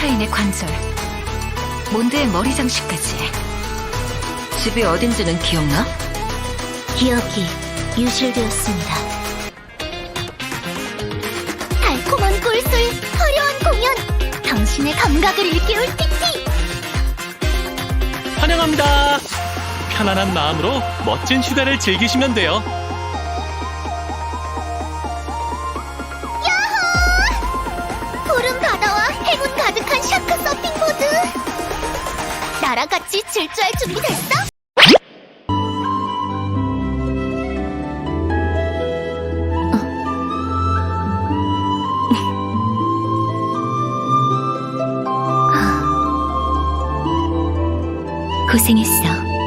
발렌타인의 관절, 몬드의 머리 장식까지. 집이 어딘지는 기억나? 기억이 유실되었습니다. 달콤한 꿀술, 화려한 공연, 당신의 감각을 일깨울 티티. 환영합니다. 편안한 마음으로 멋진 휴가를 즐기시면 돼요. 나랑 같이 질주할 준비 됐어? 고생했어.